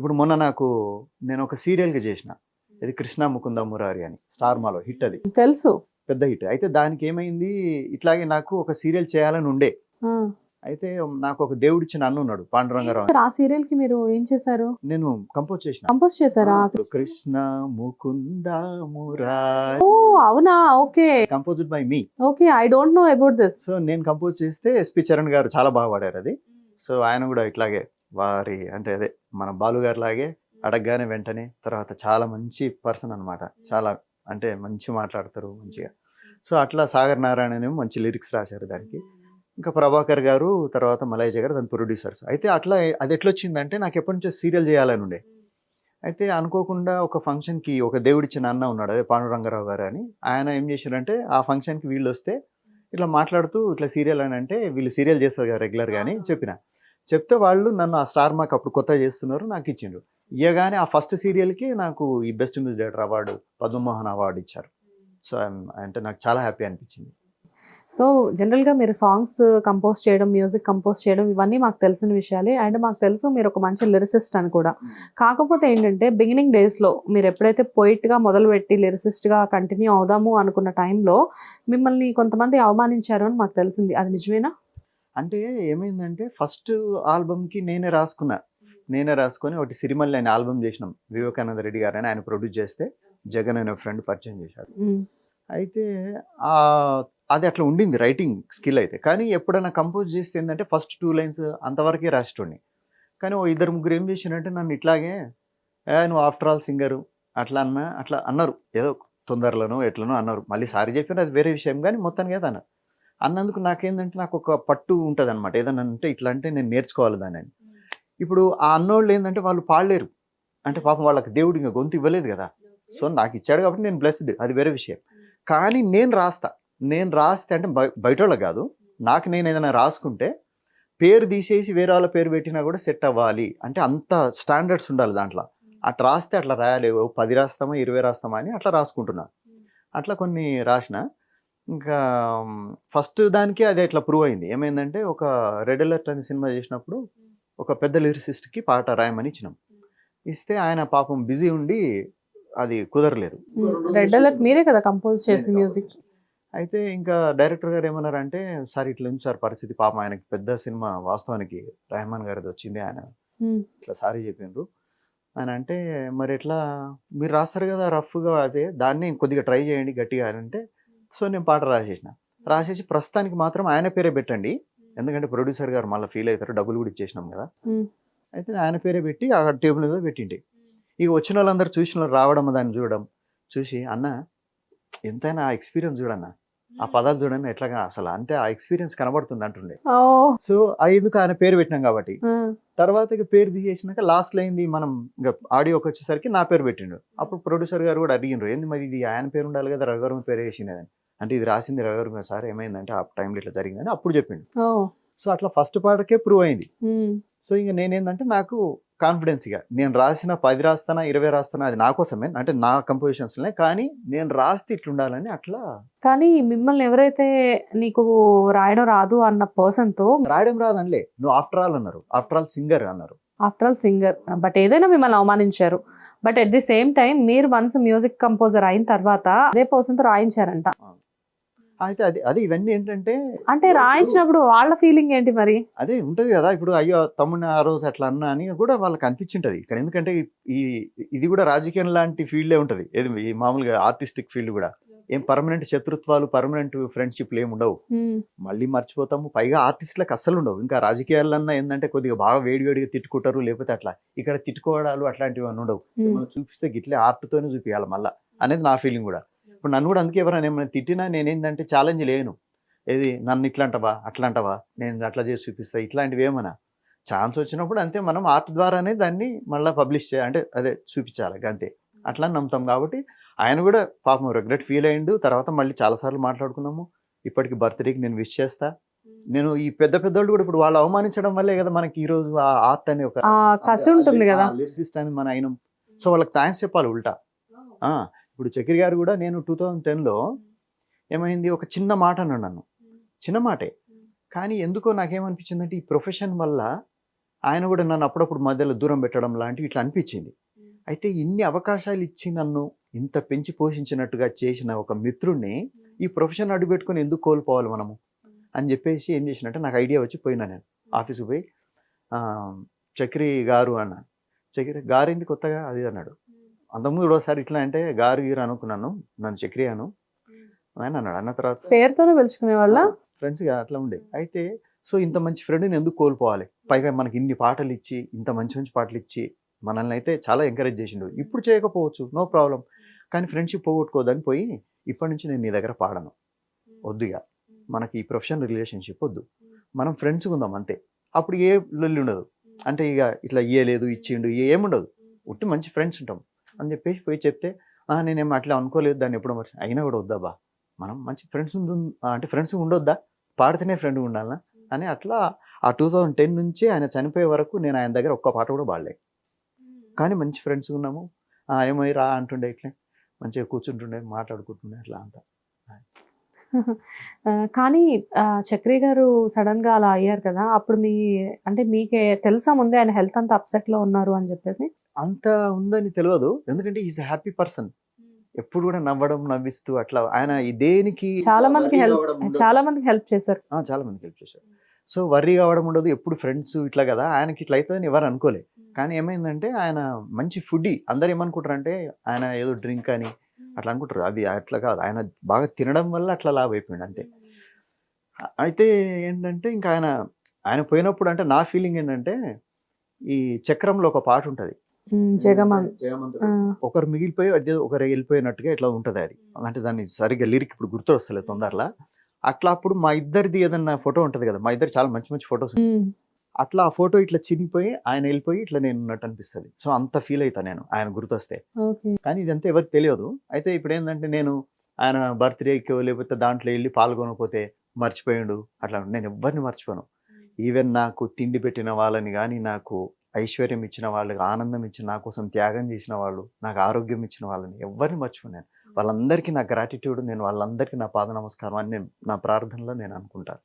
ఇప్పుడు మొన్న నాకు నేను ఒక సీరియల్గా చేసిన. ఇది కృష్ణ ముకుంద మురారి అని. స్టార్ మాలో హిట్ అది. తెలుసు. పెద్ద హిట్. అయితే దానికి ఏమైంది? ఇట్లాగే నాకు ఒక సీరియల్ చేయాలని ఉండే. అయితే నాకు ఒక దేవుడిచ్చిన అన్న ఉన్నాడు పాండురంగారావు. ఆ సీరియల్కి మీరు ఏం చేశారు? నేను కంపోజ్ చేసిన. కంపోజ్ చేశారా? కృష్ణ ముకుంద మురారి. ఓ అవునా? Okay. Composed by me. Okay I don't know about this. So నేను కంపోజ్ చేస్తే ఎస్పి చరణ్ గారు చాలా బాగా పాడారు అది. సో ఆయన కూడా ఇట్లాగే వారి అంటే అదే మన బాలు గారి లాగే అడగగానే వెంటనే తర్వాత చాలా మంచి పర్సన్ అన్నమాట. చాలా అంటే మంచి మాట్లాడతారు మంచిగా. సో అట్లా సాగర్ నారాయణ మంచి లిరిక్స్ రాశారు దానికి. ఇంకా ప్రభాకర్ గారు తర్వాత మలైజ గారు దాని ప్రొడ్యూసర్స్. అయితే అట్లా అది ఎట్లా వచ్చిందంటే నాకు ఎప్పటి నుంచో సీరియల్ చేయాలని ఉండే. అయితే అనుకోకుండా ఒక ఫంక్షన్కి ఒక దేవుడిచ్చిన అన్న ఉన్నాడు అదే పాండురంగారావు గారు అని. ఆయన ఏం చేశారంటే ఆ ఫంక్షన్కి వీళ్ళు వస్తే ఇట్లా మాట్లాడుతూ ఇట్లా సీరియల్ అని అంటే వీళ్ళు సీరియల్ చేస్తారు కదా రెగ్యులర్ గాని చెప్పిన. చెప్తే వాళ్ళు నన్ను ఆ స్టార్ మాకు అప్పుడు కొత్త చేస్తున్నారు నాకు ఇచ్చిండ్రు. ఇయ్యగానే ఆ ఫస్ట్ సీరియల్కి నాకు ఈ best music director award Padmamohan award ఇచ్చారు. సో అంటే నాకు చాలా హ్యాపీ అనిపించింది. సో జనరల్గా మీరు సాంగ్స్ కంపోజ్ చేయడం మ్యూజిక్ కంపోజ్ చేయడం ఇవన్నీ మాకు తెలిసిన విషయాలే. అండ్ మాకు తెలుసు మీరు ఒక మంచి లిరిసిస్ట్ అని కూడా. కాకపోతే ఏంటంటే బిగినింగ్ డేస్లో మీరు ఎప్పుడైతే పోయిట్గా మొదలుపెట్టి లిరిసిస్ట్గా కంటిన్యూ అవుదాము అనుకున్న టైంలో మిమ్మల్ని కొంతమంది అవమానించారు అని మాకు తెలిసింది. అది నిజమేనా? అంటే ఏమైందంటే ఫస్ట్ ఆల్బమ్కి నేనే రాసుకున్నా. నేనే రాసుకొని ఒకటి సిరిమల్లి అనే ఆల్బమ్ చేసినాం. వివేకానంద రెడ్డి గారు అని ఆయన ప్రొడ్యూస్ చేస్తే జగన్ అనే ఫ్రెండ్ పరిచయం మ్మ్. అయితే అది అట్లా ఉండింది రైటింగ్ స్కిల్ అయితే. కానీ ఎప్పుడైనా కంపోజ్ చేస్తే ఏంటంటే ఫస్ట్ టూ లైన్స్ అంతవరకే రాసేటోడిని. కానీ ఓ ఇద్దరు ముగ్గురు ఏం చేసినంటే నన్ను ఇట్లాగే "ఏ, నువ్వు ఆఫ్టర్ ఆల్ సింగరు అట్లా అన్న అట్లా అన్నారు. ఏదో తొందరలోనో ఎట్లనో అన్నారు. మళ్ళీ సారీ చెప్పిన అది వేరే విషయం. కానీ మొత్తానికి అయితే అన్నారు. అన్నందుకు నాకేందంటే నాకు ఒక పట్టు ఉంటుంది అనమాట ఏదన్నా అంటే ఇట్లా అంటే నేను నేర్చుకోవాలి దాన్ని. ఇప్పుడు ఆ అన్నోళ్ళు ఏంటంటే వాళ్ళు పాడలేరు. అంటే పాపం వాళ్ళకి దేవుడు ఇంకా గొంతు ఇవ్వలేదు కదా. సో నాకు ఇచ్చాడు కాబట్టి నేను బ్లెస్డ్ అది వేరే విషయం. కానీ నేను రాస్తా. నేను రాస్తే అంటే బయ బయట కాదు. నాకు నేను ఏదైనా రాసుకుంటే పేరు తీసేసి వేరే వాళ్ళ పేరు పెట్టినా కూడా సెట్ అవ్వాలి. అంటే అంత స్టాండర్డ్స్ ఉండాలి దాంట్లో. అట్లా రాస్తే అట్లా రాయాలి. పది రాస్తామా ఇరవై రాస్తామా అని అట్లా రాసుకుంటున్నా. అట్లా కొన్ని రాసిన. ఇంకా ఫస్ట్ దానికి అదే ఇట్లా ప్రూవ్ అయింది. ఏమైందంటే ఒక రెడ్ అలర్ట్ అనే సినిమా చేసినప్పుడు ఒక పెద్ద లిరిసిస్ట్కి పాట రాయమని ఇచ్చినాం. ఇస్తే ఆయన పాపం బిజీ ఉండి అది కుదరలేదు. రెడ్ అలర్ట్ మీరే కదా కంపోజ్ చేసిన మ్యూజిక్ అయితే ఇంకా డైరెక్టర్ గారు ఏమన్నారంటే సార్ ఇట్లా ఉంది సార్ పరిస్థితి. పాపం ఆయనకి పెద్ద సినిమా వాస్తవానికి రెహమాన్ గారిది వచ్చింది. ఆయన ఇట్లా సారీ చెప్పిండ్రు ఆయన అంటే మరి ఎట్లా? మీరు రాస్తారు కదా రఫ్గా అదే దాన్ని కొద్దిగా ట్రై చేయండి గట్టిగా. అని అంటే సో నేను పాట రాసేసిన. రాసేసి ప్రస్తుతానికి మాత్రం ఆయన పేరే పెట్టండి. ఎందుకంటే ప్రొడ్యూసర్ గారు మళ్ళీ ఫీల్ అవుతారు డబ్బులు కూడా ఇచ్చేసినాం కదా. అయితే ఆయన పేరే పెట్టి ఆ టేబుల్ మీద పెట్టిండి. ఇక వచ్చిన వాళ్ళందరూ చూసిన రావడం దాన్ని చూడడం చూసి అన్న ఎంతైనా ఆ ఎక్స్పీరియన్స్ చూడన్న. ఆ పదాలు చూడండి ఎట్లాగా అసలు అంటే ఆ ఎక్స్పీరియన్స్ కనబడుతుంది అంటుండే. సో ఎందుకు ఆయన పేరు పెట్టినాం కాబట్టి. తర్వాత ఇక పేరు తీసేసినాక లాస్ట్ అయింది మనం ఆడియోకి వచ్చేసరికి నా పేరు పెట్టిండు. అప్పుడు ప్రొడ్యూసర్ గారు కూడా అడిగినారు ఏంది మరి ఇది? ఆయన పేరు ఉండాలి కదా రవివర్మ పేరు వేసినది అంటే ఇది రాసింది రవివర్మ సార్ ఏమైందంటే ఆ టైంలో ఇట్లా జరిగిందని అప్పుడు చెప్పిండు. సో అట్లా ఫస్ట్ పాటకే ప్రూవ్ అయింది. సో ఇంక నేనేందంటే నాకు కాన్ఫిడెన్స్ ఇక. నేను రాసిన పది రాస్తానా ఇరవై రాస్తానా అది నా కోసమే అంటే నా కంపోజిషన్స్లోనే కానీ నేను రాస్తే ఇట్లుండాలని అట్లా కానీ మిమ్మల్ని ఎవరైతే నీకు రాయడం రాదు అన్న పర్సన్తో రాయడం రాదనిలే. నువ్వు ఆఫ్టర్ ఆల్ అన్నారు. ఆఫ్టర్ ఆల్ సింగర్ అన్నారు. ఆఫ్టర్ ఆల్ సింగర్ బట్ ఏదైనా మిమ్మల్ని అవమానించారు. But at the same time మీరు వన్స్ మ్యూజిక్ కంపోజర్ అయిన తర్వాత అదే పర్సన్తో రాయించారంట. అయితే అది అది ఇవన్నీ ఏంటంటే అంటే రాయించినప్పుడు వాళ్ళ ఫీలింగ్ ఏంటి మరి? అదే ఉంటది కదా ఇప్పుడు అయ్యో తమ్ముడిని ఆ రోజు అట్లా అన్నా అని కూడా వాళ్ళకి అనిపించింటది. ఇక్కడ ఎందుకంటే ఈ ఇది కూడా రాజకీయం లాంటి ఫీల్డే ఉంటది. ఏది మామూలుగా ఆర్టిస్టిక్ ఫీల్డ్ కూడా. ఏం పర్మనెంట్ శత్రుత్వాలు పర్మనెంట్ ఫ్రెండ్షిప్లు ఏమి ఉండవు. మళ్ళీ మర్చిపోతాము. పైగా ఆర్టిస్టులకు అస్సలు ఉండవు. ఇంకా రాజకీయాలన్నా ఏంటంటే కొద్దిగా బాగా వేడి వేడిగా తిట్టుకుంటారు లేకపోతే అట్లా. ఇక్కడ తిట్టుకోవడాలు అట్లాంటివి అన్నీ ఉండవు. చూపిస్తే గిట్లే ఆర్ట్తోనే చూపించాలి మళ్ళా. అనేది నా ఫీలింగ్ కూడా. ఇప్పుడు నన్ను కూడా అందుకే ఎవరైనా ఏమైనా తిట్టినా నేనేందంటే ఛాలెంజ్ లేను. ఏది? నన్ను ఇట్లా అంటవా అట్లా అంటవా నేను అట్లా చేసి చూపిస్తా. ఇట్లాంటివి ఏమన్నా? ఛాన్స్ వచ్చినప్పుడు అంతే. మనం ఆర్ట్ ద్వారానే దాన్ని మళ్ళీ పబ్లిష్ చేయాలి అంటే అదే చూపించాలి. అంతే. అట్లా నమ్ముతాం కాబట్టి ఆయన కూడా పాపం రిగ్రెట్ ఫీల్ అయ్యిండు తర్వాత మళ్ళీ చాలాసార్లు మాట్లాడుకున్నాము. ఇప్పటికి బర్త్డేకి నేను విష్ చేస్తా. నేను ఈ పెద్ద పెద్దోళ్ళు కూడా ఇప్పుడు వాళ్ళు అవమానించడం వల్లే కదా మనకి ఈ రోజు ఆ ఆర్ట్ అనే ఒక కసి ఉంటుంది కదా. లిరిసిస్ట్ అని మన అయినం. సో వాళ్ళకి థ్యాంక్స్ చెప్పాలి ఉల్టా. ఆ, ఇప్పుడు చక్రి గారు కూడా నేను టూ థౌజండ్ టెన్లో ఏమైంది? ఒక చిన్న మాట అన్నాడు నన్ను. చిన్న మాటే. కానీ ఎందుకో నాకేమనిపించిందంటే ఈ ప్రొఫెషన్ వల్ల ఆయన కూడా నన్ను అప్పుడప్పుడు మధ్యలో దూరం పెట్టడం లాంటివి ఇట్లా అనిపించింది. అయితే ఇన్ని అవకాశాలు ఇచ్చి నన్ను ఇంత పెంచి పోషించినట్టుగా చేసిన ఒక మిత్రుడిని ఈ ప్రొఫెషన్ అడుగుపెట్టుకొని ఎందుకు కోల్పోవాలి మనము? అని చెప్పేసి ఏం చేసినట్టే నాకు ఐడియా వచ్చి పోయినా నేను ఆఫీస్కి పోయి చక్రి గారు అన్నాను చక్రి గారు ఏంది కొత్తగా? అది అన్నాడు. అంతకుముందు ఒకసారి ఇట్లా అంటే గారు గీరు అనుకున్నాను నన్ను చక్రి అను ఆయన అన్నాడు. అన్న తర్వాత పేరుతోనే పిలుచుకునే వాళ్ళ? ఫ్రెండ్స్ అట్లా ఉండే. అయితే సో ఇంత మంచి ఫ్రెండ్ని ఎందుకు కోల్పోవాలి? పైగా మనకి ఇన్ని పాటలు ఇచ్చి ఇంత మంచి మంచి పాటలు ఇచ్చి మనల్ని అయితే చాలా ఎంకరేజ్ చేసిండు. ఇప్పుడు చేయకపోవచ్చు నో ప్రాబ్లం కానీ ఫ్రెండ్షిప్ పోగొట్టుకోదని పోయి ఇప్పటి నుంచి నేను నీ దగ్గర పాడను. వద్దుగా మనకి ఈ ప్రొఫెషనల్ రిలేషన్షిప్ వద్దు. మనం ఫ్రెండ్స్ ఉందాం అంతే. అప్పుడు ఏ లొల్లి ఉండదు. అంటే ఇక ఇట్లా ఇయ్యలేదు ఇచ్చిండు ఏముండదు. ఉట్టి మంచి ఫ్రెండ్స్ ఉంటాం. అని చెప్పేసి పోయి చెప్తే "ఆ, నేనేం అట్లా అనుకోలేదు దాన్ని ఎప్పుడో మరి. అయినా కూడా వద్దాబా మనం మంచి ఫ్రెండ్స్ అంటే ఫ్రెండ్స్ ఉండొద్దా? పాడితేనే ఫ్రెండ్ ఉండాలనా? అని అట్లా ఆ టూ థౌజండ్ టెన్ నుంచి ఆయన చనిపోయే వరకు నేను ఆయన దగ్గర ఒక్క పాట కూడా పాడలే. కానీ మంచి ఫ్రెండ్స్ ఉన్నాము. "ఆ, ఏమై రా అంటుండే ఇట్లే. మంచిగా కూర్చుంటుండే మాట్లాడుకుంటుండే అట్లా అంతా. కానీ చక్రి గారు సడన్గా అలా అయ్యారు కదా అప్పుడు మీ అంటే మీకే తెలుసా ముందే ఆయన హెల్త్ అంతా అప్సెట్లో ఉన్నారు అని చెప్పేసి? అంత ఉందని తెలియదు ఎందుకంటే ఈజ్ హ్యాపీ పర్సన్ ఎప్పుడు కూడా నవ్వడం నవ్విస్తూ అట్లా ఆయన ఈ దేనికి చాలా మందికి హెల్ప్. చాలా మందికి హెల్ప్ చేశారు. చాలా మందికి హెల్ప్ చేశారు. సో వర్రీ కావడం ఉండదు. ఎప్పుడు ఫ్రెండ్స్ ఇట్లా కదా ఆయనకి ఇట్లా అవుతుందని ఎవరు అనుకోలే. కానీ ఏమైందంటే ఆయన మంచి ఫుడ్ అందరు ఏమనుకుంటారు అంటే ఆయన ఏదో డ్రింక్ అని అట్లా అనుకుంటారు. అది అట్లా కాదు. ఆయన బాగా తినడం వల్ల అట్లా లాభ అయిపోయింది అంతే. అయితే ఏంటంటే ఇంకా ఆయన ఆయన పోయినప్పుడు అంటే నా ఫీలింగ్ ఏంటంటే ఈ చక్రంలో ఒక పాట ఉంటుంది. ఒకరు మిగిలిపోయి ఒకరు వెళ్ళిపోయినట్టుగా ఇట్లా ఉంటుంది అది. అంటే దాన్ని సరిగ్గా లిరిక్ ఇప్పుడు గుర్తు వస్తలేదు తొందరలా. అట్లా అప్పుడు మా ఇద్దరిది ఏదన్నా ఫోటో ఉంటుంది కదా మా ఇద్దరు చాలా మంచి మంచి ఫొటోస్. అట్లా ఆ ఫోటో ఇట్లా చినిగిపోయి ఆయన వెళ్ళిపోయి ఇట్లా నేను ఉన్నట్టు అనిపిస్తుంది. సో అంత ఫీల్ అవుతా నేను ఆయన గుర్తొస్తే. కానీ ఇదంతా ఎవరికి తెలియదు. అయితే ఇప్పుడు ఏంటంటే నేను ఆయన బర్త్డేకి లేకపోతే దాంట్లో వెళ్ళి పాల్గొనకపోతే మర్చిపోయాడు అట్లా నేను ఎవరిని మర్చిపోను. ఈవెన్ నాకు తిండి పెట్టిన వాళ్ళని కానీ నాకు ఐశ్వర్యం ఇచ్చిన వాళ్ళకి ఆనందం ఇచ్చిన నా కోసం త్యాగం చేసిన వాళ్ళు నాకు ఆరోగ్యం ఇచ్చిన వాళ్ళని ఎవరిని మర్చిపోయాను వాళ్ళందరికీ నా గ్రాటిట్యూడ్ నేను వాళ్ళందరికీ నా పాద నమస్కారం అని నేను నా ప్రార్థనలో నేను అనుకుంటాను.